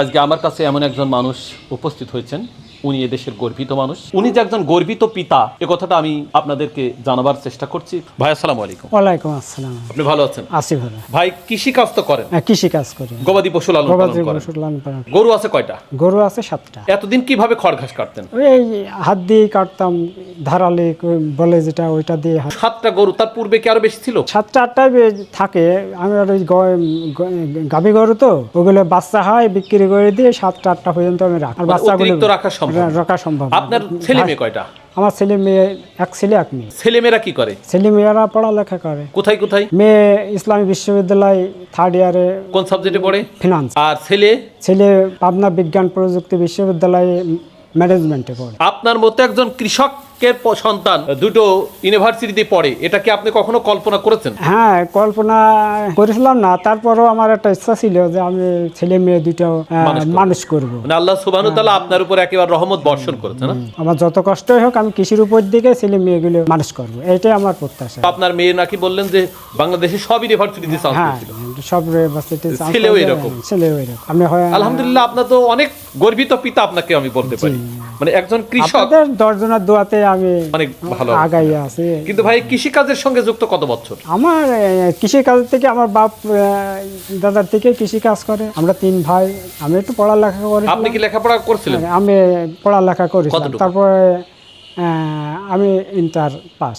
আজকে আমার কাছে এমন একজন মানুষ উপস্থিত হয়েছেন। উনি এদেশের গর্বিত মানুষ। উনি যে একজন গর্বিত পিতা এ কথাটা আমি আপনাদেরকে জানাবার চেষ্টা করছি। ভাই আসসালামু আলাইকুম। ওয়ালাইকুম আসসালাম। আপনি ভালো আছেন? আছি ভালো। ভাই কৃষি কাজ তো করেন? হ্যাঁ, কৃষি কাজ করি। গবাদি পশু লালন পালন গবাদি করেন? পশু লালন পালন। গরু আছে কয়টা? গরু আছে সাতটা। এতদিন কীভাবে খড় ঘাস কাটতেন? এই হাত দিয়ে কাটতাম ধারালে বলে যেটা ওইটা দিয়ে সাতটা গরু তার পূর্বে কি আরও বেশি ছিল? সাতটা আটটায় বে- থাকে। আমি আর ওই গ- গ- গাভী গরু তো ওগুলো বাচ্চা হয় বিক্রি করে দিয়ে সাতটা আটটা পর্যন্ত আমি রাখি আর মানে বাচ্চাগুলো রাখা সম্ভব রাখা সম্ভব আপনার ছেলে মেয়ে কয়টা? আমার ছেলে মেয়ে এক ছেলে এক মেয়ে। ছেলে মেয়েরা কি করে? ছেলে মেয়েরা পড়ালেখা করে। কোথায় কোথায়? মেয়ে ইসলামী বিশ্ববিদ্যালয় থার্ড ইয়ারে কোন সাবজেক্টে পড়ে? ফিনান্স আর ছেলে? ছেলে পাবনা বিজ্ঞান প্রযুক্তি বিশ্ববিদ্যালয়ে ম্যানেজমেন্টে পড়ে। আপনার মতো একজন কৃষকের প- সন্তান দুটো ইউনিভার্সিটিতে পড়ে এটা কি আপনি কখনো কল্পনা করেছেন? হ্যাঁ কল্পনা করেছিলাম না তারপরেও আমার একটা ইচ্ছা ছিল যে আমি ছেলে মেয়ে দুটো মানুষ করব। মানে আল্লাহ সুবাহ তাআলা আপনার উপর একেবারে রহমত বর্ষণ করেছে না? আমার যত কষ্টই হোক আমি কৃষির উপর দিকে ছেলে মেয়েগুলো মানুষ করব। এটাই আমার প্রত্যাশা। আপনার মেয়ে নাকি বললেন যে বাংলাদেশের সব ইউনিভার্সিটিতে চান্স হ্যাঁ পেয়েছিল। সব ইউনিভার্সিটি ছেলেও এরকম। ছেলেও এরকম। আমি আলহামদুলিল্লাহ আপনার তো অনেক গর্বিত পিতা আপনাকে আমি বলতে পারি। মানে একজন কৃষক দশজনের দোয়াতে আমি অনেক ভালো। আগাই আছি। কিন্তু ভাই কৃষি কাজের সঙ্গে যুক্ত কত বছর? আমার কৃষি কাজ থেকে আমার বাপ দাদার থেকে কৃষি কাজ করে। আমরা তিন ভাই আমি একটু পড়ালেখা করি আপনি কি লেখাপড়া করছিলেন? আমি পড়ালেখা করি? তারপরে আহ, আমি ইন্টার পাস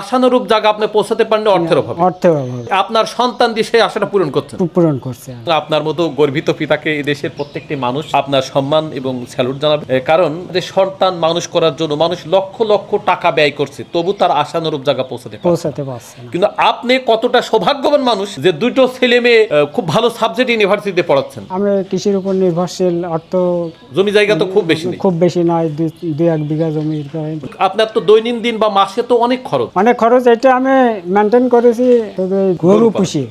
আশানুরূপ জায়গা আপনি পৌঁছাতে পারেন অর্থের অভাবে। অর্থের অভাবে। আপনার সন্তান দিয়ে সেই আশাটা পূরণ করছেন পূরণ করছে। আপনার মতো গর্বিত পিতাকে এই দেশের প্রত্যেকটি মানুষ আপনার সম্মান এবং স্যালুট জানাবে। কারণ যে সন্তান মানুষ করার জন্য মানুষ লক্ষ লক্ষ টাকা ব্যয় করছে তবু তার আশানুরূপ জায়গা পৌঁছাতে পৌঁছাতে পারছে কিন্তু আপনি কতটা সৌভাগ্যবান মানুষ যে দুটো ছেলে মেয়ে খুব ভালো সাবজেক্ট ইউনিভার্সিটিতে পড়াচ্ছেন। আমি কৃষির উপর নির্ভরশীল অর্থ জমি জায়গা তো খুব বেশি খুব বেশি নয় দুই এক বিঘা জমি। আপনার তো দৈনন্দিন বা মাসে তো অনেক খরচ। অনেক খরচ এটা আমি মেনটেন করেছি গরু পুষি।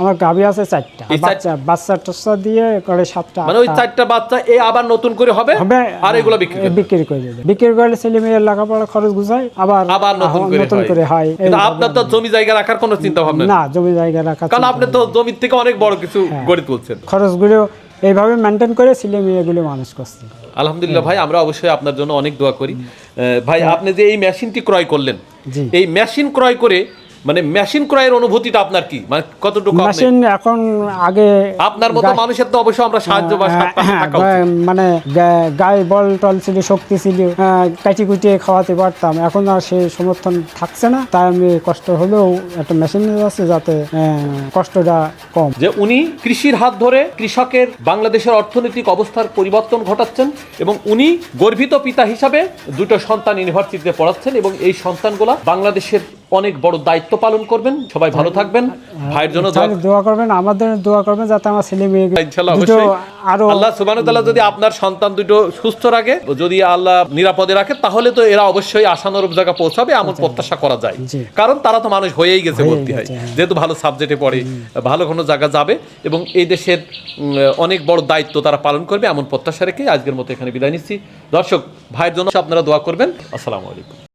আমার গাভী আছে চারটা। বাচ্চা বাচ্চা টাচ্চা দিয়ে করে সাতটা মানে ওই চারটা বাচ্চা এ আবার নতুন করে হবে আর এগুলো বিক্রি বিক্রি করে দেবে। বিক্রি করলে ছেলে মেয়ের লেখাপড়া খরচ গুছায় আবার আবার নতুন করে হয়। কিন্তু আপনার তো জমি জায়গা রাখার কোনো চিন্তা ভাবনা না জমি জায়গা রাখা কারণ আপনি তো জমির থেকে অনেক বড় কিছু হ্যাঁ। গড়ে তুলছেন। খরচগুলো এইভাবে মেনটেন করে ছেলে মেয়েগুলো মানুষ করছে। আলহামদুলিল্লাহ ভাই আমরা অবশ্যই আপনার জন্য অনেক দোয়া করি। ভাই আপনি যে এই মেশিনটি ক্রয় করলেন এই মেশিন ক্রয় করে মানে মেশিন ক্রয়ের অনুভূতিটা আপনার কি? মানে কতটুকু মেশিন এখন আগে আপনার মতো মানুষের তো অবশ্যই আমরা সাহায্য বা হ্যাঁ, হ্যাঁ, মানে গায়ে বল টল ছিল শক্তি ছিল হ্যাঁ, কাটি কুটিয়ে খাওয়াতে পারতাম। এখন আর সেই সমর্থন থাকছে না। তাই আমি কষ্ট হলেও একটা মেশিন যাচ্ছে যাতে কষ্টটা কম। যে উনি কৃষির হাত ধরে কৃষকের বাংলাদেশের অর্থনৈতিক অবস্থার পরিবর্তন ঘটাচ্ছেন এবং উনি গর্বিত পিতা হিসাবে দুটো সন্তান ইউনিভার্সিটিতে পড়াচ্ছেন এবং এই সন্তানগুলা বাংলাদেশের অনেক বড় দায়িত্ব পালন করবেন। সবাই ভালো থাকবেন। ভাইয়ের জন্য দোয়া করবেন আমাদের দোয়া করবেন যাতে আমার ছেলে মেয়ে ইনশাআল্লাহ অবশ্যই। আরও আল্লাহ সুবহানাহু ওয়া তাআলা যদি আপনার সন্তান দুটো সুস্থ রাখে যদি আল্লাহ নিরাপদে রাখে তাহলে তো এরা অবশ্যই আশানুরূপ জায়গা পৌঁছাবে এমন প্রত্যাশা করা যায়। কারণ তারা তো মানুষ হয়েই গেছে ভর্তি হয়। হ্যাঁ। যেহেতু ভালো সাবজেক্টে পড়ে ভালো কোনো জায়গা যাবে এবং এই দেশের অনেক বড় দায়িত্ব তারা পালন করবে এমন প্রত্যাশা রেখে আজকের মতো এখানে বিদায় নিচ্ছি। দর্শক ভাইয়ের জন্য আপনারা দোয়া করবেন। আসসালামু আলাইকুম।